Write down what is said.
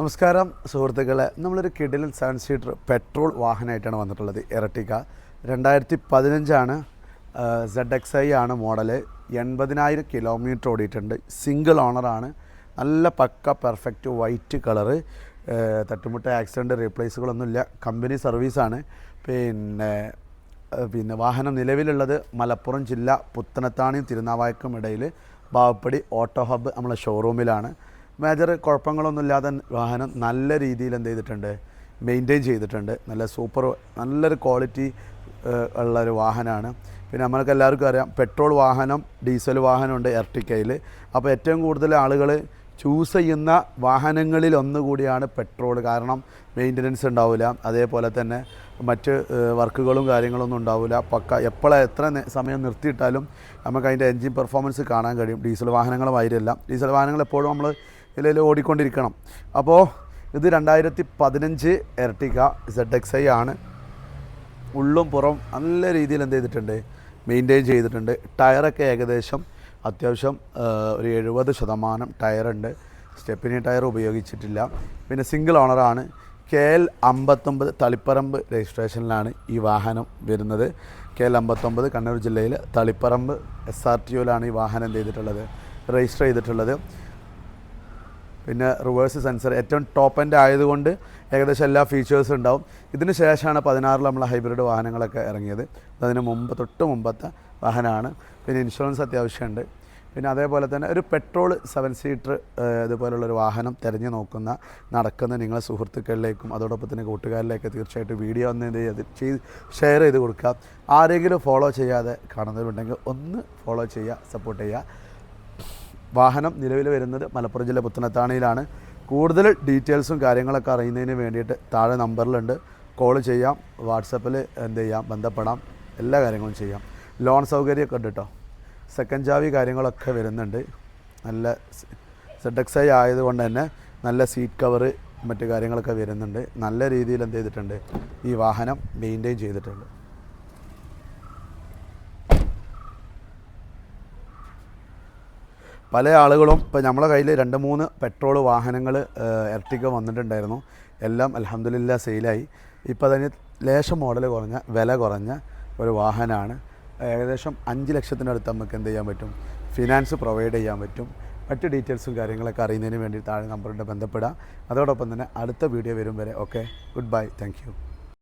നമസ്കാരം സുഹൃത്തുക്കളെ. നമ്മളൊരു കിഡിലൻ സെവൻ സീറ്റർ പെട്രോൾ വാഹനമായിട്ടാണ് വന്നിട്ടുള്ളത്. ഇറട്ടിക്ക രണ്ടായിരത്തി പതിനഞ്ചാണ് സെഡ് എക്സ് ഐ ആണ് മോഡൽ എൺപതിനായിരം കിലോമീറ്റർ ഓടിയിട്ടുണ്ട്. സിംഗിൾ ഓണറാണ് നല്ല പക്ക പെർഫെക്റ്റ് വൈറ്റ് കളറ് തട്ടുമുട്ട ആക്സിഡന്റ് റീപ്ലേസുകളൊന്നുമില്ല കമ്പനി സർവീസാണ് പിന്നെ പിന്നെ വാഹനം നിലവിലുള്ളത് മലപ്പുറം ജില്ല പുത്തനത്താണിയും തിരുനാവായക്കും ഇടയിൽ ബാവപ്പടി ഓട്ടോ ഹബ്ബ് നമ്മളെ ഷോറൂമിലാണ് മേജർ കുഴപ്പങ്ങളൊന്നുമില്ലാതെ വാഹനം നല്ല രീതിയിൽ എന്ത് ചെയ്തിട്ടുണ്ട് മെയിന്റെയിൻ ചെയ്തിട്ടുണ്ട്. നല്ല സൂപ്പർ നല്ലൊരു ക്വാളിറ്റി ഉള്ള ഒരു വാഹനമാണ്. പിന്നെ നമ്മൾക്ക് എല്ലാവർക്കും അറിയാം പെട്രോൾ വാഹനം ഡീസൽ വാഹനമുണ്ട് എർട്ടിക്കയിൽ അപ്പോൾ ഏറ്റവും കൂടുതൽ ആളുകൾ ചൂസ് ചെയ്യുന്ന വാഹനങ്ങളിൽ ഒന്നുകൂടിയാണ് പെട്രോൾ കാരണം മെയിന്റനൻസ് ഉണ്ടാവില്ല. അതേപോലെ തന്നെ മറ്റ് വർക്കുകളും കാര്യങ്ങളൊന്നും ഉണ്ടാവില്ല. പക്ക എപ്പോഴാണ് എത്ര സമയം നിർത്തിയിട്ടാലും നമുക്ക് അതിന്റെ എൻജിൻ പെർഫോമൻസ് കാണാൻ കഴിയും. ഡീസൽ വാഹനങ്ങളും ആയിരുന്നില്ല ഡീസൽ വാഹനങ്ങൾ എപ്പോഴും നമ്മൾ ഇതിൽ ഓടിക്കൊണ്ടിരിക്കണം. അപ്പോൾ ഇത് രണ്ടായിരത്തി പതിനഞ്ച് എർട്ടിക സെഡ് എക്സ് ഐ ആണ്. ഉള്ളും പുറം നല്ല രീതിയിൽ എന്ത് ചെയ്തിട്ടുണ്ട്? മെയിന്റെയിൻ ചെയ്തിട്ടുണ്ട്. ടയറൊക്കെ ഏകദേശം അത്യാവശ്യം ഒരു എഴുപത് ശതമാനം ടയറുണ്ട് സ്റ്റെപ്പിനി ടയർ ഉപയോഗിച്ചിട്ടില്ല. പിന്നെ സിംഗിൾ ഓണറാണ് കെ എൽ അമ്പത്തൊമ്പത് തളിപ്പറമ്പ് രജിസ്ട്രേഷനിലാണ് ഈ വാഹനം വരുന്നത്. കെ എൽ അമ്പത്തൊമ്പത് കണ്ണൂർ ജില്ലയിൽ തളിപ്പറമ്പ് എസ് ആർ ടി ഒയിലാണ് ഈ വാഹനം എന്ത് ചെയ്തിട്ടുള്ളത്? രജിസ്റ്റർ ചെയ്തിട്ടുള്ളത്. പിന്നെ റിവേഴ്സ് സെൻസർ ഏറ്റവും ടോപ്പ് എൻഡ് ആയതുകൊണ്ട് ഏകദേശം എല്ലാ ഫീച്ചേഴ്സും ഉണ്ടാവും. ഇതിന് ശേഷമാണ് പതിനാറിൽ നമ്മൾ ഹൈബ്രിഡ് വാഹനങ്ങളൊക്കെ ഇറങ്ങിയത്. അതിന് മുമ്പ് തൊട്ട് മുമ്പത്തെ വാഹനമാണ്. പിന്നെ ഇൻഷുറൻസ് അത്യാവശ്യമുണ്ട്. പിന്നെ അതേപോലെ തന്നെ ഒരു പെട്രോൾ സെവൻ സീറ്റർ ഇതുപോലുള്ളൊരു വാഹനം തിരഞ്ഞു നോക്കുന്ന നടക്കുന്ന നിങ്ങളെ സുഹൃത്തുക്കളിലേക്കും അതോടൊപ്പം തന്നെ കൂട്ടുകാരിലേക്ക് തീർച്ചയായിട്ടും വീഡിയോ ഒന്ന് എന്ത് ചെയ്ത് ഷെയർ ചെയ്ത് കൊടുക്കുക ആരെങ്കിലും ഫോളോ ചെയ്യാതെ കാണുന്നവരുണ്ടെങ്കിൽ ഒന്ന് ഫോളോ ചെയ്യുക സപ്പോർട്ട് ചെയ്യുക. വാഹനം നിലവിൽ വരുന്നത് മലപ്പുറം ജില്ല പുത്തനത്താണിയിലാണ്. കൂടുതൽ ഡീറ്റെയിൽസും കാര്യങ്ങളൊക്കെ അറിയുന്നതിന് വേണ്ടിയിട്ട് താഴെ നമ്പറിലുണ്ട്. കോൾ ചെയ്യാം വാട്സപ്പിൽ എന്ത് ചെയ്യാം ബന്ധപ്പെടാം എല്ലാ കാര്യങ്ങളും ചെയ്യാം. ലോൺ സൗകര്യമൊക്കെ ഉണ്ട് കേട്ടോ. സെക്കൻഡ് ചാവി കാര്യങ്ങളൊക്കെ വരുന്നുണ്ട്. നല്ല സെഡ് എക്സ് ഐ ആയതുകൊണ്ട് തന്നെ നല്ല സീറ്റ് കവറ് മറ്റു കാര്യങ്ങളൊക്കെ വരുന്നുണ്ട്. നല്ല രീതിയിൽ എന്ത് ചെയ്തിട്ടുണ്ട്? ഈ വാഹനം മെയിന്റെയിൻ ചെയ്തിട്ടുണ്ട്. പല ആളുകളും ഇപ്പോൾ നമ്മളെ കയ്യിൽ രണ്ട് മൂന്ന് പെട്രോൾ വാഹനങ്ങൾ ഇരട്ടിക്ക് വന്നിട്ടുണ്ടായിരുന്നു. എല്ലാം അലഹമില്ല സെയിലായി. ഇപ്പോൾ അതിന് ലേശം മോഡൽ കുറഞ്ഞ വില കുറഞ്ഞ ഒരു വാഹനമാണ് ഏകദേശം അഞ്ച് ലക്ഷത്തിനടുത്ത് നമുക്ക് എന്ത് ചെയ്യാൻ പറ്റും? ഫിനാൻസ് പ്രൊവൈഡ് ചെയ്യാൻ പറ്റും. മറ്റ് ഡീറ്റെയിൽസും കാര്യങ്ങളൊക്കെ അറിയുന്നതിന് വേണ്ടി താഴെ നമ്പറിന്റെ ബന്ധപ്പെടാം. അതോടൊപ്പം തന്നെ അടുത്ത വീഡിയോ വരും വരെ. ഓക്കെ? Good bye. താങ്ക്